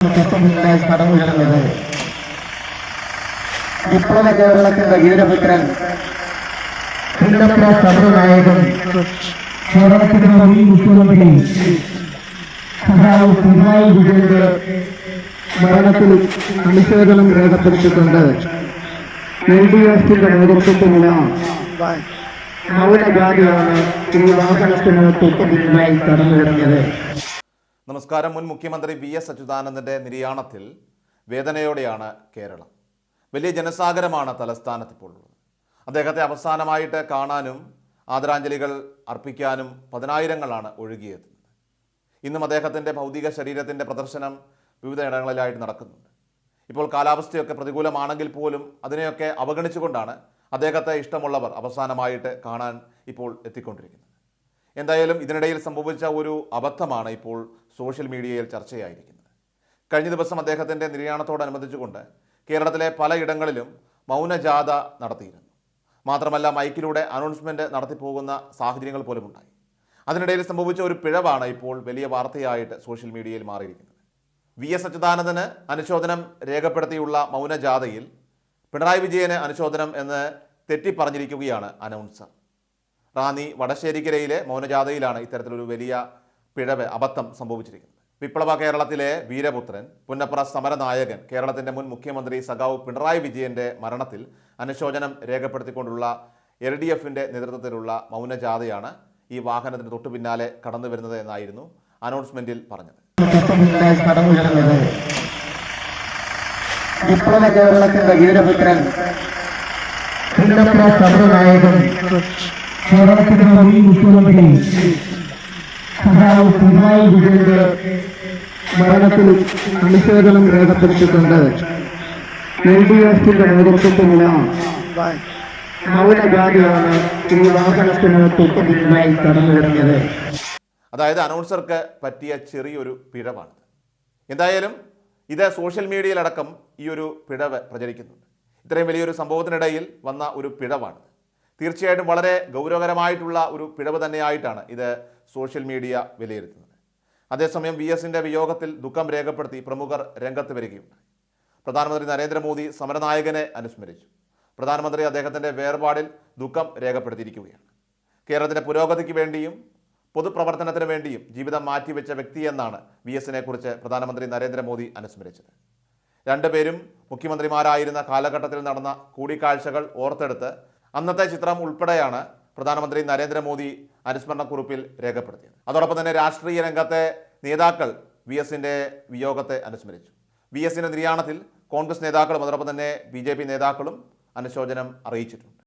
മുഖ്യസ്ഥാനിലായി കടന്നുയർന്നത് വിപ്ലവ കേരളത്തിന്റെ വീരപുത്രൻ സമരനായകൻ കേരളത്തിന്റെ മുഖ്യമന്ത്രി സഹാവ് പിണറായി വിജയന്റെ മരണത്തിൽ അനുശോചനം രേഖപ്പെടുത്തിക്കൊണ്ട് എൽ ഡി എഫിന്റെ നേതൃത്വത്തിലുള്ള മൗനജാതിയാണ് ഈ വാഹനത്തിന് തൊട്ടുപിന്നിലായി കടന്നു വരുന്നത്. നമസ്കാരം. മുൻ മുഖ്യമന്ത്രി വി എസ് അച്യുതാനന്ദന്റെ നിര്യാണത്തിൽ വേദനയോടെയാണ് കേരളം. വലിയ ജനസാഗരമാണ് തലസ്ഥാനത്ത് ഇപ്പോൾ ഉള്ളത്. അദ്ദേഹത്തെ അവസാനമായിട്ട് കാണാനും ആദരാഞ്ജലികൾ അർപ്പിക്കാനും പതിനായിരങ്ങളാണ് ഒഴുകിയെത്തുന്നത് ഇന്നും അദ്ദേഹത്തിന്റെ ഭൗതിക ശരീരത്തിന്റെ പ്രദർശനം വിവിധ ഇടങ്ങളിലായിട്ട് നടക്കുന്നുണ്ട്. ഇപ്പോൾ കാലാവസ്ഥയൊക്കെ പ്രതികൂലമാണെങ്കിൽ പോലും അതിനെയൊക്കെ അവഗണിച്ചുകൊണ്ടാണ് അദ്ദേഹത്തെ ഇഷ്ടമുള്ളവർ അവസാനമായിട്ട് കാണാൻ ഇപ്പോൾ എത്തിക്കൊണ്ടിരിക്കുന്നത്. എന്തായാലും ഇതിനിടയിൽ സംഭവിച്ച ഒരു അബദ്ധമാണ് ഇപ്പോൾ സോഷ്യൽ മീഡിയയിൽ ചർച്ചയായിരിക്കുന്നത്. കഴിഞ്ഞ ദിവസം അദ്ദേഹത്തിന്റെ നിര്യാണത്തോടനുബന്ധിച്ചുകൊണ്ട് കേരളത്തിലെ പലയിടങ്ങളിലും മൗനജാഥ നടത്തിയിരുന്നു. മാത്രമല്ല മൈക്കിലൂടെ അനൗൺസ്മെന്റ് നടത്തിപ്പോകുന്ന സാഹചര്യങ്ങൾ പോലും ഉണ്ടായി അതിനിടയിൽ സംഭവിച്ച ഒരു പിഴവാണ് ഇപ്പോൾ വലിയ വാർത്തയായിട്ട് സോഷ്യൽ മീഡിയയിൽ മാറിയിരിക്കുന്നത്. വി എസ് അച്യുതാനന്ദന് അനുശോചനം രേഖപ്പെടുത്തിയുള്ള മൗനജാഥയിൽ പിണറായി വിജയന് അനുശോചനം എന്ന് തെറ്റിപ്പറഞ്ഞിരിക്കുകയാണ് അനൗൺസർ. റാന്നി വടശ്ശേരിക്കരയിലെ മൗനജാഥയിലാണ് ഇത്തരത്തിലൊരു വലിയ പിഴവ് അബദ്ധം സംഭവിച്ചിരിക്കുന്നത് വിപ്ലവ കേരളത്തിലെ വീരപുത്രൻ പുന്നപ്ര സമരനായകൻ കേരളത്തിന്റെ മുൻ മുഖ്യമന്ത്രി സഖാവ് പിണറായി വിജയന്റെ മരണത്തിൽ അനുശോചനം രേഖപ്പെടുത്തിക്കൊണ്ടുള്ള എൽ ഡി എഫിന്റെ നേതൃത്വത്തിലുള്ള മൗനജാഥയാണ് ഈ വാഹനത്തിന് തൊട്ടു പിന്നാലെ കടന്നു വരുന്നത് എന്നായിരുന്നു അനൗൺസ്മെന്റിൽ പറഞ്ഞത്. വിപ്ലവ കേരളത്തിന്റെ വീരപുത്രൻ സമരനായകൻ കേരളത്തിന്റെ മുൻ മുഖ്യമന്ത്രി സഹാവ് പിണറായി വിജയന്റെ മരണത്തിൽ അനുശോചനം രേഖപ്പെടുത്തിക്കൊണ്ട് എൽ ഡി എഫിന്റെ നേതൃത്വത്തിലുള്ള മൗനജാതിയാണ് ഈ വാഹനത്തിന് തൊട്ടുപിന്നിലായി കടന്നു വരുന്നത് അതായത് അനൗൺസർക്ക് പറ്റിയ ചെറിയൊരു പിഴവാണ് എന്തായാലും ഇത് സോഷ്യൽ മീഡിയയിലടക്കം ഈ ഒരു പിഴവ് പ്രചരിക്കുന്നുണ്ട്. ഇത്രയും വലിയൊരു സംഭവത്തിനിടയിൽ വന്ന ഒരു പിഴവാണ് തീർച്ചയായിട്ടും വളരെ ഗൗരവകരമായിട്ടുള്ള ഒരു പിഴവ് തന്നെയായിട്ടാണ് ഇത് സോഷ്യൽ മീഡിയ വിലയിരുത്തുന്നത്. അതേസമയം വി എസിന്റെ വിയോഗത്തിൽ ദുഃഖം രേഖപ്പെടുത്തി പ്രമുഖർ രംഗത്ത് വരികയുണ്ടായി പ്രധാനമന്ത്രി നരേന്ദ്രമോദി സമരനായകനെ അനുസ്മരിച്ചു. പ്രധാനമന്ത്രി അദ്ദേഹത്തിന്റെ വേർപാടിൽ ദുഃഖം രേഖപ്പെടുത്തിയിരിക്കുകയാണ്. കേരളത്തിന്റെ പുരോഗതിക്ക് വേണ്ടിയും പൊതുപ്രവർത്തനത്തിന് വേണ്ടിയും ജീവിതം മാറ്റിവെച്ച വ്യക്തിയെന്നാണ് വി എസിനെ കുറിച്ച് പ്രധാനമന്ത്രി നരേന്ദ്രമോദി അനുസ്മരിച്ചത്. രണ്ടുപേരും മുഖ്യമന്ത്രിമാരായിരുന്ന കാലഘട്ടത്തിൽ നടന്ന കൂടിക്കാഴ്ചകൾ ഓർത്തെടുത്ത് അന്നത്തെ ചിത്രം ഉൾപ്പെടെയാണ് പ്രധാനമന്ത്രി നരേന്ദ്രമോദി അനുസ്മരണക്കുറിപ്പിൽ രേഖപ്പെടുത്തിയത്. അതോടൊപ്പം തന്നെ രാഷ്ട്രീയ രംഗത്തെ നേതാക്കൾ വി എസിന്റെ വിയോഗത്തെ അനുസ്മരിച്ചു. വി എസിന്റെ നിര്യാണത്തിൽ കോൺഗ്രസ് നേതാക്കളും അതോടൊപ്പം തന്നെ ബി നേതാക്കളും അനുശോചനം അറിയിച്ചിട്ടുണ്ട്.